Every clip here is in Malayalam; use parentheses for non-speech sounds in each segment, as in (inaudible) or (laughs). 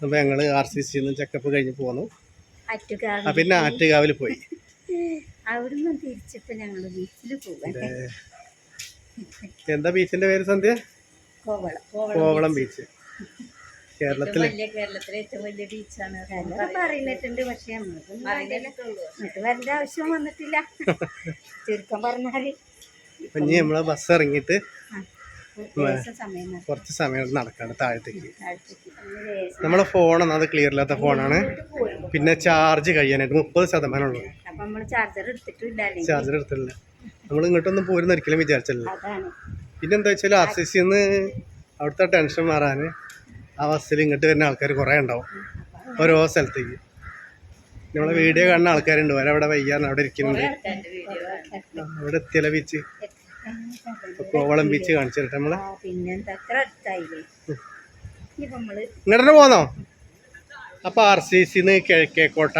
അപ്പോൾ ഞങ്ങൾ ആർ സി സിന്ന് ചെക്കപ്പ് കഴിഞ്ഞ് പോന്നു. പിന്നെ ആറ്റുകാവിൽ പോയി. അവിടുന്ന് ഞങ്ങൾ ബീച്ചിൽ പോകാൻ എന്താ ബീച്ചിന്റെ പേര് സന്ധ്യ? കോവളം. കോവളം ബീച്ച് കേരളത്തിലെ. കേരളത്തിലെ ഏറ്റവും വലിയ ബീച്ചാണ് ചിലർ പറയുന്നിട്ടുണ്ട് പക്ഷെ നമ്മൾക്കൊന്നും എന്നിട്ട് വരേണ്ട ആവശ്യം വന്നിട്ടില്ല. ചുരുക്കം പറഞ്ഞാൽ. നമ്മൾ ബസ് ഇറങ്ങിയിട്ട്. കുറച്ച് സമയം നടക്കാണ് താഴത്തേക്ക്. നമ്മളെ ഫോൺ അത് ക്ലിയർ ഇല്ലാത്ത ഫോണാണ് പിന്നെ ചാർജ് കഴിയാനായിട്ട് മുപ്പത് ശതമാനം ഉള്ളൂ. ചാർജർ എടുത്തിട്ടില്ല നമ്മൾ ഇങ്ങോട്ടൊന്നും പോരുന്ന ഒരിക്കലും വിചാരിച്ചില്ല പിന്നെ എന്താ വെച്ചാൽ ആർ സി സിന്ന് അവിടുത്തെ ടെൻഷൻ മാറാൻ ആ ബസ്സിൽ ഇങ്ങോട്ട് വരുന്ന ആൾക്കാർ കുറേ ഉണ്ടാവും. ഓരോ സ്ഥലത്തേക്ക്. നമ്മളെ വീഡിയോ കാണുന്ന ആൾക്കാരുണ്ട്. അവരവിടെ വയ്യാന്ന് അവിടെ ഇരിക്കുന്നുണ്ട്. അവിടെ എത്തിയല ബീച്ച് കോവളം ബീച്ച് കാണിച്ചിട്ട് നമ്മൾ? ആ, പിന്നെന്താ? അത്ര അടുത്തായില്ലേ? ഇനിയിപ്പോ നമ്മൾ ഇങ്ങോട്ട് പോന്നോ? അപ്പൊ ആർ സി സിന്ന് കിഴക്കേക്കോട്ട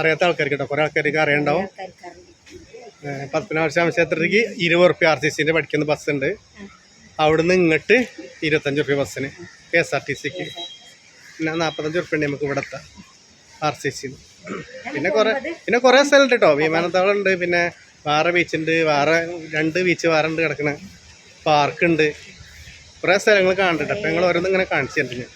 അറിയാത്ത ആൾക്കാർക്ക് കേട്ടോ കുറേ ആൾക്കാർക്ക് അറിയണ്ടാവും. പത്മനാഭ പത്മനാഭസ്വാമി ക്ഷേത്രത്തിലേക്ക് ഇരുപത് റുപ്യ ആർ സി സിന്റെ പഠിക്കുന്ന ബസ് ഉണ്ട് അവിടുന്ന് ഇങ്ങോട്ട് ഇരുപത്തഞ്ച് റുപ്യ ബസ്സിന് കെ എസ് ആർ ടി സിക്ക്. പിന്നെ നാൽപ്പത്തഞ്ച് റുപ്യ ഉണ്ട് നമുക്ക് ഇവിടെ എത്താം ആർ സി സിന്ന്. പിന്നെ കുറേ പിന്നെ കുറേ സ്ഥലമുണ്ട് കേട്ടോ വിമാനത്താവളം ഉണ്ട് പിന്നെ വേറെ ബീച്ചുണ്ട് വേറെ രണ്ട് ബീച്ച് വേറെ ഉണ്ട് കിടക്കണ. പാർക്കുണ്ട് കുറേ സ്ഥലങ്ങൾ കാണുന്നുണ്ട് അപ്പൊ ഞങ്ങൾ ഓരോന്നും ഇങ്ങനെ കാണിച്ചു തരുന്നുണ്ട്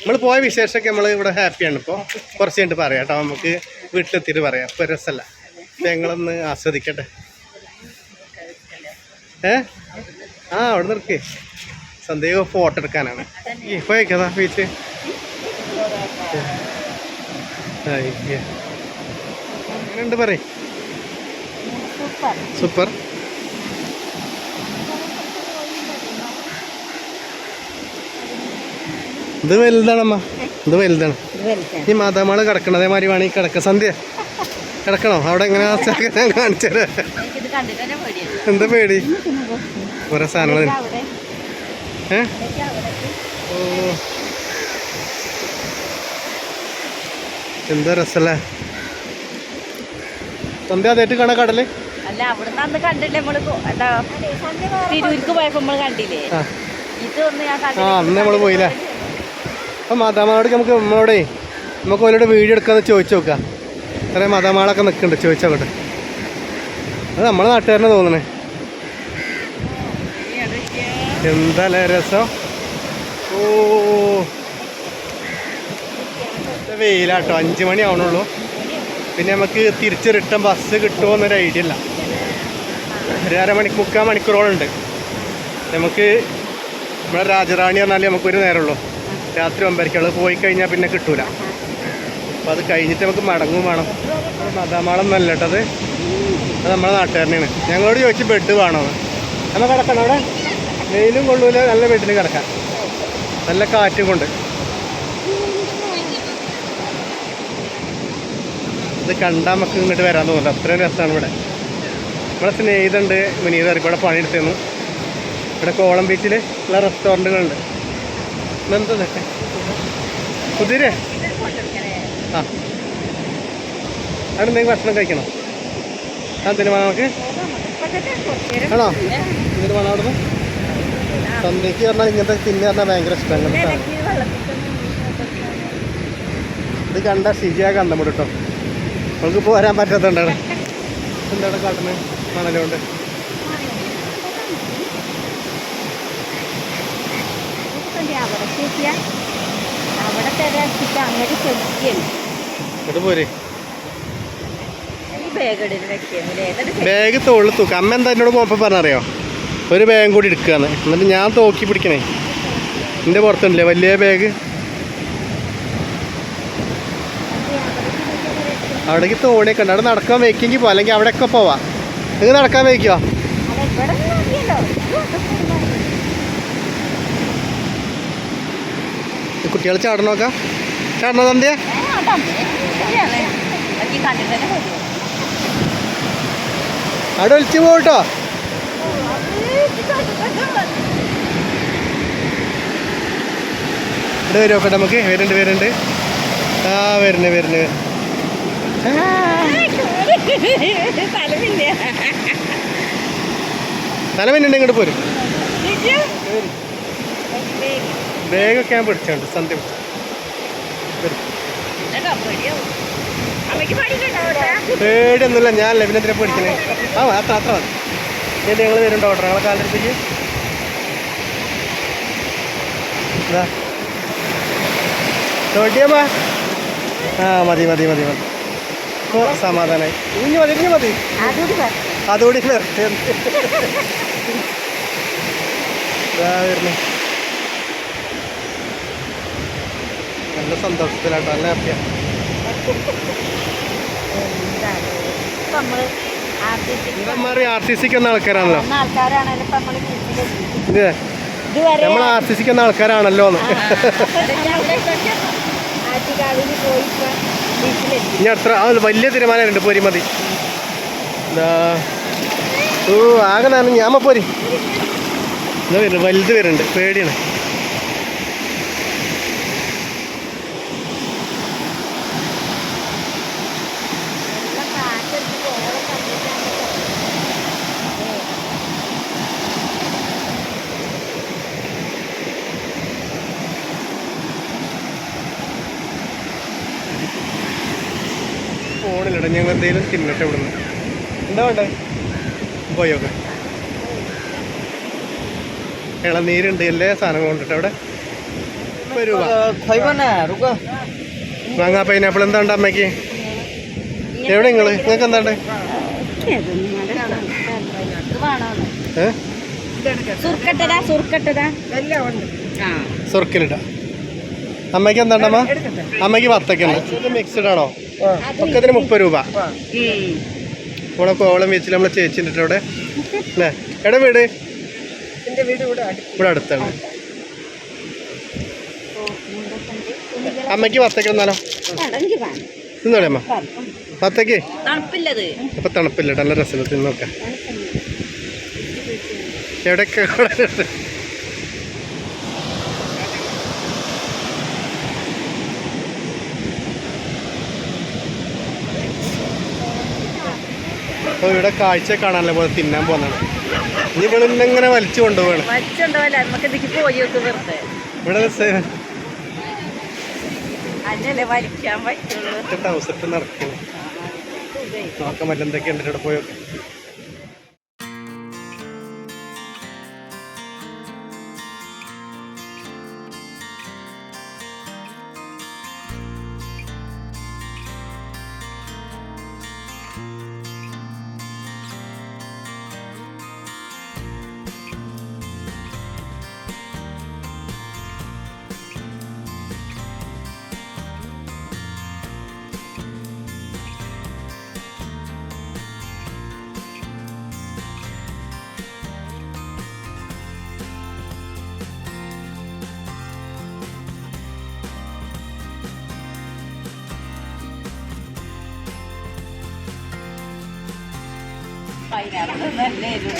നമ്മൾ പോയ വിശേഷമൊക്കെ നമ്മൾ ഇവിടെ ഹാപ്പിയാണ് ഇപ്പോൾ കുറച്ച് കഴിഞ്ഞിട്ട് പറയാം കേട്ടോ. നമുക്ക് വീട്ടിലെത്തിയിട്ട് പറയാം. ഇപ്പോൾ രസമല്ല. ഞങ്ങളൊന്ന് ആസ്വദിക്കട്ടെ. ഏ? ആ അവിടെ നിർക്കേ സന്ദേഹം ഫോട്ടോ എടുക്കാനാണ്. ഇപ്പൊ പോയേക്കതാ ബീച്ച് രണ്ട് പറയും. സൂപ്പർ. ഇത് വലുതാണമ്മ. ഇത് വലുതാണ്. ഈ മാതാമാൾ കിടക്കണം അതേമാതിരി വേണമെങ്കിൽ കിടക്ക. സന്ധ്യ കിടക്കണോ? അവിടെ എങ്ങനെ ഞാൻ കാണിച്ചത് എന്താ പേടി? കുറെ സാധനങ്ങൾ ഏ? ഓ. എന്താ രസല്ലേ? സന്ധ്യ അതായിട്ട് കാണാ കടൽ? അല്ല അവിടുന്ന് അന്ന് കണ്ടില്ലേ നമ്മൾ എന്താ തിരൂർക്ക് പോയപ്പോ നമ്മൾ കണ്ടില്ലേ? ഇത് ഒന്ന് ഞാൻ ആ അന്ന് നമ്മൾ പോയില്ലേ? അപ്പം മാതാമാളോട് നമുക്ക് നമ്മളോടെ നമുക്ക് അവരോട് വീഡിയോ എടുക്കാന്ന് ചോദിച്ചു നോക്കാം. കുറേ മാതാമാളൊക്കെ നിൽക്കുന്നുണ്ട് ചോദിച്ചോട്ടെ അത് നമ്മളെ നാട്ടുകാരനെ തോന്നണേ. എന്താല്ലേ രസം? ഓ. വെയിലാട്ടോ അഞ്ച് മണി ആവണുള്ളൂ. പിന്നെ നമുക്ക് തിരിച്ച് റിട്ടേൺ ബസ് കിട്ടുമോ എന്നൊരു ഐഡിയ ഇല്ല. ഒരു അരമണി മുക്കാൽ മണിക്കൂറോളുണ്ട് നമുക്ക് നമ്മുടെ രാജറാണി പറഞ്ഞാൽ നമുക്കൊരു നേരമുള്ളൂ. രാത്രി ഒമ്പരക്കുള്ളൂ പോയി കഴിഞ്ഞാൽ പിന്നെ കിട്ടൂല. അപ്പോൾ അത് കഴിഞ്ഞിട്ട് നമുക്ക് മടങ്ങും വേണം. മതാമാളം നല്ല കേട്ടത് അത്. നമ്മുടെ നാട്ടുകാരനെയാണ് ഞങ്ങളോട് ചോദിച്ച് ബെഡ് വേണോ? നമ്മൾ കിടക്കണം അവിടെ? വെയിലും കൊള്ളൂല. നല്ല ബെഡിൽ കിടക്കാം. നല്ല കാറ്റും കൊണ്ട്. ഇത് കണ്ടാൽ നമുക്ക് ഇങ്ങോട്ട് വരാൻ തോന്നുന്നു. അത്രയും രസമാണ് ഇവിടെ. ഇവിടെ സ്നേഹിതുണ്ട് വിനീത് ഇവിടെ പണിയെടുത്തു തന്നു. ഇവിടെ കോളം ബീച്ചിൽ ഉള്ള റെസ്റ്റോറന്റുകളുണ്ട്. ഇതെന്താ ഇതൊക്കെ കുതിര ആ. അവിടെ എന്തെങ്കിലും ഭക്ഷണം കഴിക്കണോ? എന്തിനു വേണം നമുക്ക്? ആണോ? എന്തിനു വേണം അവിടെ നിന്ന് സന്ധ്യക്ക് പറഞ്ഞാൽ ഇങ്ങനത്തെ തിന്നു പറഞ്ഞാൽ ഭയങ്കര ഇഷ്ടം ഇത് കണ്ട ശരിയാ കണ്ടം കൂടെ കേട്ടോ നമുക്ക് പോരാൻ പറ്റാത്തതുകൊണ്ടാണ്. എന്താണ് കാട്ടുന്നത്? പോരെ. ഈ ബാഗ് തോളിൽ തൂക്കാം. അമ്മ എന്താ എന്നോട് പോകുമ്പോൾ പറഞ്ഞറിയോ? ഒരു ബാഗും കൂടി എടുക്കുകയാണ് എന്നിട്ട് ഞാൻ തോക്കി പിടിക്കണേ. എന്റെ പുറത്തുണ്ടല്ലേ? വലിയ ബാഗ്. അവിടേക്ക് തോണിയൊക്കെ ഉണ്ട്. അവിടെ നടക്കാൻ വെക്കെങ്കിൽ പോവാം അല്ലെങ്കിൽ അവിടെയൊക്കെ പോവാം. നിങ്ങൾ നടക്കാൻ വയ്ക്കോ അവിടെ ചാടണ കുട്ടികൾ ചാടണോക്ക ചാടണോ തന്തിയ? അവിടെ ഒളിച്ചു പോട്ടോ ഇവിടെ വരുമോ അപ്പം നമുക്ക് വരുന്നുണ്ട് വരുന്നുണ്ട്. ആ വരുന്നു വരുന്നു തലമില്ല? തല പിന്നുണ്ട് ഇങ്ങോട്ട് പോരും. ബാഗൊക്കെ ഞാൻ പിടിച്ചുണ്ട് സന്ധ്യ പേടിയൊന്നുമില്ല ഞാൻ ലെവിനെന്തിനാ പേടിക്കണേ? ആ അത്ര അത്ര മതി. എന്നിട്ട് ഞങ്ങൾ വരുന്നുണ്ട് ഓട്ടോ ഞങ്ങളെ കാലത്തേക്ക് ചോട്ടിയമ്മ ആ മതി മതി മതി മതി. ഓ സമാധാനമായി ഇനി മതി ഇനി മതി. അതുകൂടി വരട്ടെ വരുന്നു. നല്ല സന്തോഷത്തിലാട്ടോ നല്ല ഹാപ്പിയാണ് ആർ സിക്ക് വന്ന ആൾക്കാരാണല്ലോ. നമ്മൾ ആർ സി സിക്ക് വന്ന ആൾക്കാരാണല്ലോ എന്ന് പോയി ഇനി അത്ര അത് വലിയ തീരുമാനമുണ്ട് പോരി മതി. ഓ ആകെ ഞാമ പോരി. ഇതാ വരുന്നുണ്ട് വലുത് വരുന്നുണ്ട്. പേടിയാണ്. ഫോണിലിട ഞങ്ങൾ എന്തെങ്കിലും തിന്നട്ടെ ഇവിടുന്ന് എന്താ വേണ്ടേ? പോയോക്കെ ഇളനീരുണ്ട് എല്ലാ സാധനങ്ങളും കൊണ്ടിട്ട് അവിടെ. മാങ്ങാ പൈനാപ്പിൾ എന്താ ഉണ്ട് അമ്മയ്ക്ക്? എവിടെ നിങ്ങൾ? നിങ്ങൾക്ക് എന്താണ്ട് ഏ? സുർക്കട്ടതാ സുർക്കട്ടതാ. സുർക്കിലിട. അമ്മയ്ക്ക് എന്താണ്ടമ്മ അമ്മയ്ക്ക് വത്തക്ക ഉണ്ട് മിക്സ്ഡ് ആണോ? ഒക്കെ ഇതിന് മുപ്പത് രൂപ. ഇവിടെ കോവളം വെച്ചിൽ നമ്മളെ ചേച്ചിന്റെ അവിടെ. അല്ലേ? എവിടെ വീട്? ഇവിടെ അടുത്താണ്. അമ്മയ്ക്ക് പത്തൊക്കെ എന്നാലോ തിന്നോളെ അമ്മ. അപ്പൊ തണുപ്പില്ലത്. ഇപ്പൊ തണുപ്പില്ല നല്ല രസത്തിൽ തിന്നോക്കാം. എവിടെയൊക്കെ? അപ്പോൾ ഇവിടെ കാഴ്ച കാണാനല്ലേ പോലെ തിന്നാൻ പോകുന്നതാണ് ഇനി ഇവിടെ ഇങ്ങനെ വലിച്ചു കൊണ്ടുപോകണം ഇവിടെ ടൗസറ്റ് നടക്കുന്നു നോക്കാൻ പറ്റില്ല. എന്തൊക്കെയുണ്ട് ഇവിടെ പോയൊക്കെ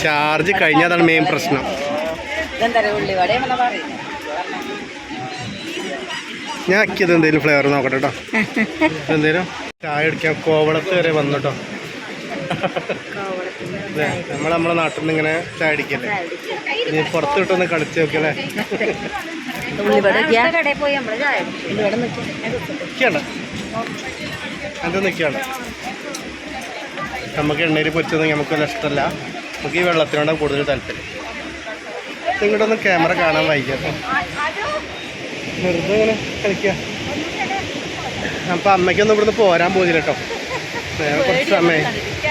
ചാർജ് കഴിഞ്ഞതാണ് മെയിൻ പ്രശ്നം. ഞാൻ ആക്കിയത് എന്തെങ്കിലും ഫ്ലേവർ നോക്കട്ടെ കേട്ടോ എന്തേലും? ചായ അടിക്കാൻ കോവളത്ത് വരെ വന്നു കേട്ടോ നമ്മൾ നമ്മളെ നാട്ടിൽ നിന്ന് ഇങ്ങനെ ചായ അടിക്കല്ലേ ഇനി പുറത്ത് വിട്ടൊന്ന് കളിച്ച് നോക്കിയല്ലേ നിൽക്കണ്ട എന്താ നിൽക്കണ്ട നമുക്ക് എണ്ണയിൽ പൊരിച്ചത് നമുക്ക് വല്ല ഇഷ്ടമല്ല. നമുക്ക് ഈ വെള്ളത്തിനോടാണ് കൂടുതൽ താല്പര്യം. ഇങ്ങോട്ടൊന്ന് ക്യാമറ കാണാൻ വൈകിയപ്പോൾ വെറുതെ ഇങ്ങനെ കളിക്കുക അപ്പം അമ്മയ്ക്കൊന്നും ഇവിടുന്ന് പോരാൻ പോകുന്നില്ല കേട്ടോ. കുറച്ച് സമയം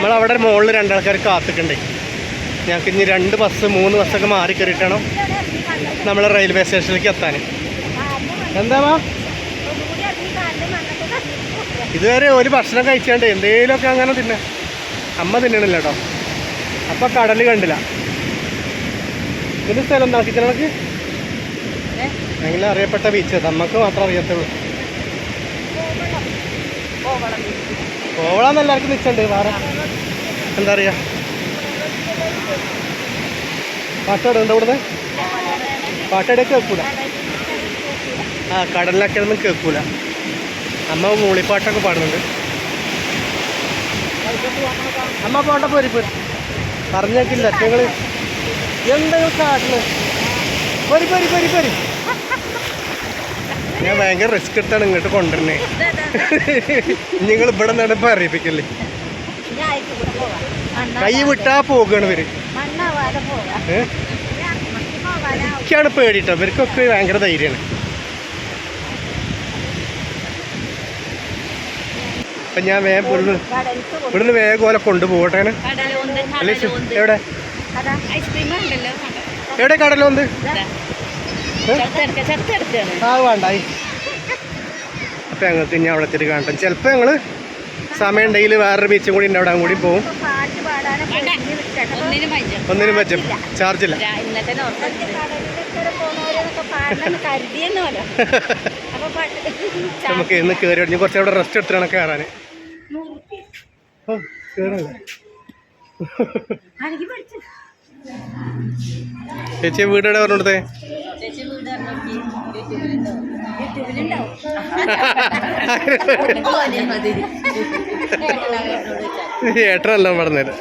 നമ്മളവിടെ മുകളിൽ രണ്ടാൾക്കാർ കാത്തിക്കണ്ടേ. ഞങ്ങൾക്ക് ഇനി രണ്ട് ബസ് മൂന്ന് ബസ്സൊക്കെ മാറി കയറിയിട്ടാണോ നമ്മൾ റെയിൽവേ സ്റ്റേഷനിലേക്ക് എത്താൻ. എന്താവാ ഇതുവരെ ഒരു ഭക്ഷണം കഴിച്ചാണ്ട് എന്തേലുമൊക്കെ അങ്ങനെ തിന്നെ. അമ്മ തിന്നണില്ല കേട്ടോ. അപ്പൊ കടൽ കണ്ടില്ല. ഇതിന്റെ സ്ഥലം എന്താ കിച്ചണക്ക് അങ്ങനെ അറിയപ്പെട്ട ബീച്ച് നമുക്ക് മാത്രം അറിയത്തുള്ളൂ. കോവളാന്ന് എല്ലാവർക്കും നിൽക്കണ്ട് വേറെ എന്താ അറിയാ പാട്ടോടുണ്ട് ഇവിടുന്ന്? പാട്ടോടെ കേൾക്കൂല. ആ കടലിലൊക്കെ ഒന്നും കേൾക്കൂല. അമ്മ മൂളിപ്പാട്ടൊക്കെ പാടുന്നുണ്ട്. അമ്മ പോട്ടെ പോരി പോരി. പറഞ്ഞേക്കില്ല ഞങ്ങൾ എന്തെങ്കിലും കാട്ടിൽ പോരി പോരി പോരി പോരി. ഞാൻ ഭയങ്കര റിസ്ക് എടുത്താണ് ഇങ്ങോട്ട് കൊണ്ടുവരണേ നിങ്ങൾ ഇവിടെ നിന്നാണ് ഇപ്പം അറിയിപ്പിക്കല്ലേ കൈ വിട്ടാ പോകാണ് ഇവർ. ഏഹ് എനിക്കാണ് പേടിട്ടോ. ഇവർക്കൊക്കെ ഭയങ്കര ധൈര്യമാണ്. അപ്പൊ ഞാൻ വേഗം ഇവിടുന്ന് ഇവിടുന്ന് വേഗം പോലെ കൊണ്ടുപോകട്ടെ എവിടെ? എവിടെ ചെറുത്തെടുക്കാണ് ആ വേണ്ടായി അപ്പൊ ഞങ്ങൾക്ക് ഇനി അവിടെ എത്തിയിട്ട് കാണട്ടെ. ചിലപ്പോ ഞങ്ങൾ സമയം ഉണ്ടെങ്കിൽ വേറൊരു ബീച്ചും കൂടി ഉണ്ട്. അവിടെ കൂടി പോകും. ഒന്നിനും പറ്റും ഒന്നിനും (laughs) നമുക്ക് ഇന്ന് കയറി ഇനി കുറച്ച് അവിടെ റെസ്റ്റ് എടുത്തിട്ടാണ് കയറാൻ ചേച്ചി വീട് എവിടെ പറഞ്ഞോടത്തെ ഏട്ടനല്ല പറഞ്ഞത്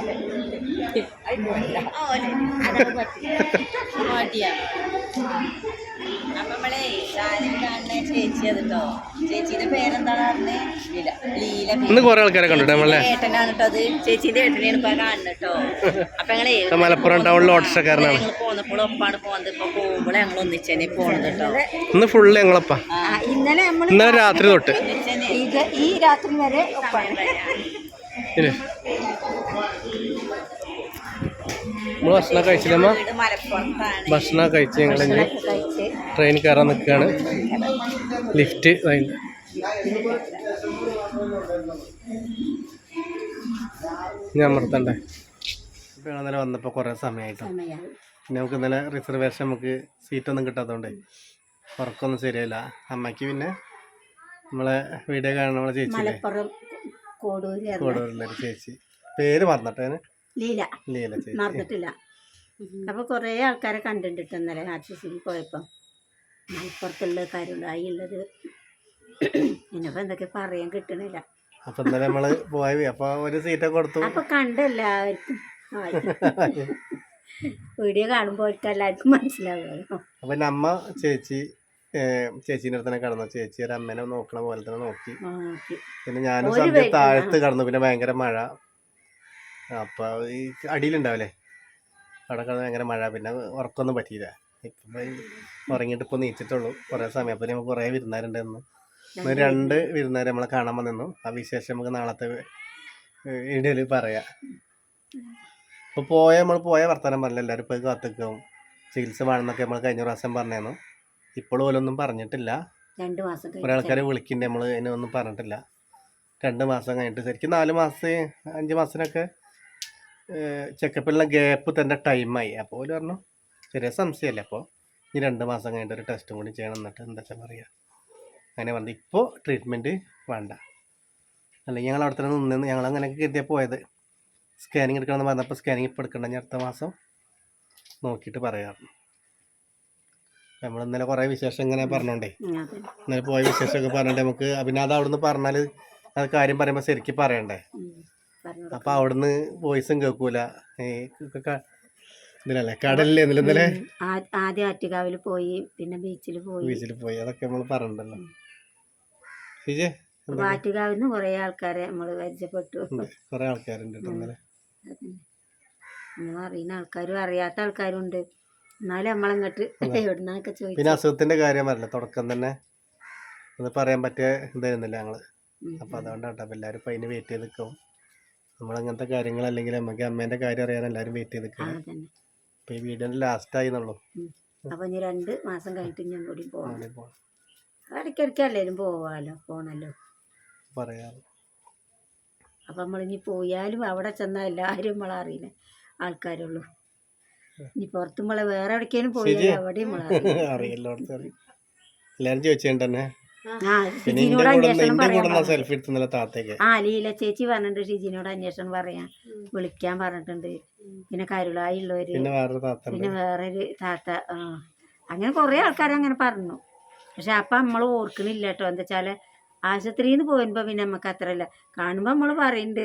അപ്പൊ നമ്മളെ കാണുന്ന ചേച്ചി കേട്ടോ ചേച്ചിയുടെ പേരെന്താണ് പറഞ്ഞേ? ലീല. ലീല ഇന്ന് കുറെ ആൾക്കാരെ കണ്ടു നമ്മളെ. ഏട്ടനാണ് കേട്ടോ അത്. ചേച്ചിന്റെ ഏട്ടനെയാണ് ഇപ്പൊ കാണുന്നത് കേട്ടോ അപ്പൊ ഞങ്ങളെ മലപ്പുറം ടൗണിൽ ഓട്ടോറിക്ഷക്കാരനാണ് ഞങ്ങൾ പോന്നപ്പോൾ ഒപ്പാണ് പോകുന്നത് ഇപ്പൊ പോകുമ്പോൾ ഞങ്ങൾ ഒന്നിച്ചേനെ പോണത് കേട്ടോ ഇന്ന് ഫുള്ള് ഞങ്ങളപ്പാ. ഇന്നലെ നമ്മൾ ഇന്നലെ രാത്രി തൊട്ട്. ഇത് ഈ രാത്രി വരെ ഒപ്പാണ്. നമ്മൾ ഭക്ഷണം കഴിച്ചില്ലമ്മ വീട് ഭക്ഷണം കഴിച്ച് ഞങ്ങൾ ഇനി ട്രെയിൻ കയറാൻ നിൽക്കുകയാണ് ലിഫ്റ്റ് ഞാൻ അമർത്തണ്ടേ ഇപ്പൊ ഇന്നലെ വന്നപ്പോൾ കുറേ സമയമായിട്ടോ നമുക്ക് ഇന്നലെ റിസർവേഷൻ നമുക്ക് സീറ്റൊന്നും കിട്ടാത്തതുകൊണ്ട് ഉറക്കമൊന്നും ശരിയല്ല അമ്മയ്ക്ക് പിന്നെ നമ്മളെ വീഡിയോ കാണുന്ന നമ്മളെ ചേച്ചി മലപ്പുറം കോടൂര് എറണാകുളം. കൂടെ ചേച്ചി. പേര് മറന്നിട്ടേ ലീല ലീല മറന്നിട്ടില്ല. അപ്പൊ കുറേ ആൾക്കാരെ കണ്ടിട്ടുണ്ട് ഇന്നലെ ആർ സി സിയിൽ പോയപ്പോ മലപ്പുറത്തുള്ള കാര്യമുണ്ടായി ഉള്ളത് ഇനിയിപ്പോ എന്തൊക്കെ പറയാൻ കിട്ടണില്ല. അപ്പൊ ഇന്നലെ നമ്മൾ പോയി അപ്പൊ ഒരു സീറ്റ് കൊടുത്തു. അപ്പൊ കണ്ടല്ല വീഡിയോ കാണുമ്പോൾ അവർക്ക് എല്ലാവർക്കും മനസ്സിലാവുമല്ലോ. അപ്പൊ നമ്മ അമ്മ ചേച്ചി ചേച്ചീന്റെ അടുത്ത് തന്നെ കടന്നു. ചേച്ചി ഒരു അമ്മേനെ നോക്കണ പോലെ തന്നെ നോക്കി. പിന്നെ ഞാനും താഴത്ത് കടന്നു. പിന്നെ ഭയങ്കര മഴ. അപ്പൊ ഈ അടിയിലുണ്ടാവില്ലേ അവിടെ കിടന്ന് ഭയങ്കര മഴ. പിന്നെ ഉറക്കൊന്നും പറ്റിയില്ല. ഇപ്പം ഉറങ്ങിയിട്ട് ഇപ്പോൾ നീച്ചിട്ടുള്ളൂ കുറേ സമയം. അപ്പം നമുക്ക് കുറേ വിരുന്നാരുണ്ടായിരുന്നു ഇന്ന്. രണ്ട് വിരുന്നാർ നമ്മളെ കാണാൻ വന്നിരുന്നു. ആ വിശേഷം നമുക്ക് നാളത്തെ ഇടയിൽ പറയാ. ഇപ്പോൾ പോയ നമ്മൾ പോയ വർത്തമാനം പറഞ്ഞില്ല? എല്ലാവരും പോയി കാത്തിക്കും. ചികിത്സ വേണമെന്നൊക്കെ നമ്മൾ കഴിഞ്ഞ പ്രാവശ്യം പറഞ്ഞിരുന്നു. ഇപ്പോഴും ഓലൊന്നും പറഞ്ഞിട്ടില്ല. രണ്ട് മാസം കുറേ ആൾക്കാരെ വിളിക്കുന്നുണ്ട് നമ്മൾ അതിനൊന്നും പറഞ്ഞിട്ടില്ല. രണ്ട് മാസം കഴിഞ്ഞിട്ട് ശരിക്കും നാല് മാസം അഞ്ച് മാസത്തിനൊക്കെ ചെക്കപ്പിലുള്ള ഗ്യാപ്പ് തന്നെ ടൈമായി അപ്പോൾ ഒരു പറഞ്ഞു ചെറിയ സംശയമല്ലേ അപ്പോൾ ഈ രണ്ട് മാസം കഴിഞ്ഞിട്ട് ഒരു ടെസ്റ്റും കൂടി ചെയ്യണം എന്നിട്ട് എന്താ വെച്ചാൽ പറയുക അങ്ങനെ പറഞ്ഞു ഇപ്പോൾ ട്രീറ്റ്മെന്റ് വേണ്ട. അല്ലെങ്കിൽ ഞങ്ങൾ അവിടെ തന്നെ നിന്ന് ഞങ്ങൾ അങ്ങനെ കരുതിയാൽ പോയത്. സ്കാനിങ് എടുക്കണമെന്ന് പറഞ്ഞപ്പോൾ സ്കാനിങ് ഇപ്പോൾ എടുക്കണ്ട. ഞാൻ അടുത്ത മാസം നോക്കിയിട്ട് പറയാറുണ്ട് നമ്മൾ ഇന്നലെ കുറേ വിശേഷം ഇങ്ങനെ പറഞ്ഞോണ്ടേ. ഇന്നലെ പോയ വിശേഷമൊക്കെ പറഞ്ഞിട്ട് നമുക്ക്. പിന്നെ അത് അവിടുന്ന് പറഞ്ഞാൽ അത് കാര്യം പറയുമ്പോൾ ശരിക്കും പറയണ്ടേ. അപ്പം അവിടുന്ന് വോയിസും കേൾക്കൂല. ഇതിലല്ലേ? കടലിലെ ഇന്നലെ? ആദ്യം ആറ്റുകാവിൽ പോയി പിന്നെ ബീച്ചിൽ പോയി. ബീച്ചിൽ പോയി. അതൊക്കെ നമ്മൾ പറഞ്ഞിട്ടുണ്ടല്ലോ. ആറ്റുകാവിൽ നിന്ന് കുറേ ആൾക്കാരെ നമ്മൾ പരിചയപ്പെട്ടു. കുറേ ആൾക്കാരുണ്ട് അറിയുന്ന ആൾക്കാരും അറിയാത്ത ആൾക്കാരും ഉണ്ട്. എന്നാലും നമ്മളങ്ങോട്ട് എവിടുന്നൊക്കെ ചോദിച്ചു. പിന്നെ അസുഖത്തിന്റെ കാര്യം പറഞ്ഞില്ല? തുടക്കം തന്നെ. അത് പറയാൻ പറ്റിയ ഇതായിരുന്നില്ല ഞങ്ങൾ. അപ്പൊ അതുകൊണ്ടാട്ടോ എല്ലാരും ഇപ്പം അതിന് വെയിറ്റ് ചെയ്ത് നിൽക്കും. നമ്മളങ്ങനത്തെ കാര്യങ്ങൾ അല്ലെങ്കിൽ നമുക്ക് അമ്മേന്റെ കാര്യം അറിയാൻ എല്ലാവരും വെയിറ്റ് ചെയ്ത് നിൽക്കുക. തന്നെ ഈ ലാസ്റ്റ് ആയി എന്നുള്ളൂ. ഉം. അപ്പൊ ഇനി രണ്ട് മാസം കഴിഞ്ഞിട്ട് ഞാൻ കൂടി പോകാം ഇടയ്ക്കിടയ്ക്ക് അല്ലേലും പോവാലോ? പോണല്ലോ. പറയാറ്. അപ്പൊ നമ്മളിനി പോയാലും അവിടെ ചെന്നാൽ എല്ലാവരും നമ്മളെ അറിയുന്ന ആൾക്കാരുള്ളൂ. ഇനി പുറത്ത് നമ്മളെ വേറെ എവിടേക്കേലും പോയാലും അവിടെ നമ്മളെ (laughs) അറിയില്ല അറിയും. എല്ലാവരും ചോദിച്ചിട്ടുണ്ട് തന്നെ ആ പിന്നെ ഷിജിനോട് അന്വേഷണം പറയാൻ ആ ലീല ചേച്ചി പറഞ്ഞിട്ടുണ്ട് ഷിജിനോട് അന്വേഷണം പറയാ വിളിക്കാൻ പറഞ്ഞിട്ടുണ്ട്. പിന്നെ കരുളായുള്ളവര് പിന്നെ വേറൊരു താത്ത പിന്നെ വേറൊരു താത്ത. അങ്ങനെ കുറെ ആൾക്കാർ അങ്ങനെ പറഞ്ഞു. പക്ഷെ അപ്പൊ നമ്മൾ ഓർക്കണില്ല കേട്ടോ. എന്താ വെച്ചാൽ ആശുപത്രിയിൽ നിന്ന് പോകുമ്പോ പിന്നെ നമുക്ക് അത്രല്ല. കാണുമ്പോ നമ്മൾ പറയുന്നുണ്ട്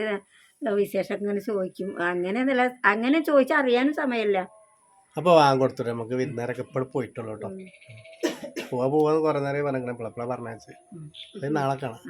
വിശേഷം ഇങ്ങനെ ചോദിക്കും. അങ്ങനെ എന്നല്ല അങ്ങനെ ചോദിച്ചറിയാനും സമയമില്ല അപ്പൊ വാങ്ങി കൊടുത്തിട്ട് നമുക്ക് വിരുന്നേരൊക്കെ ഇപ്പോൾ പോയിട്ടുള്ളൂ കേട്ടോ. പോവാ പോവാന്ന് കുറേ നേരം പറഞ്ഞേ എപ്പോഴെപ്പോഴാ പറഞ്ഞത് ഉം. നാളെ കാണാം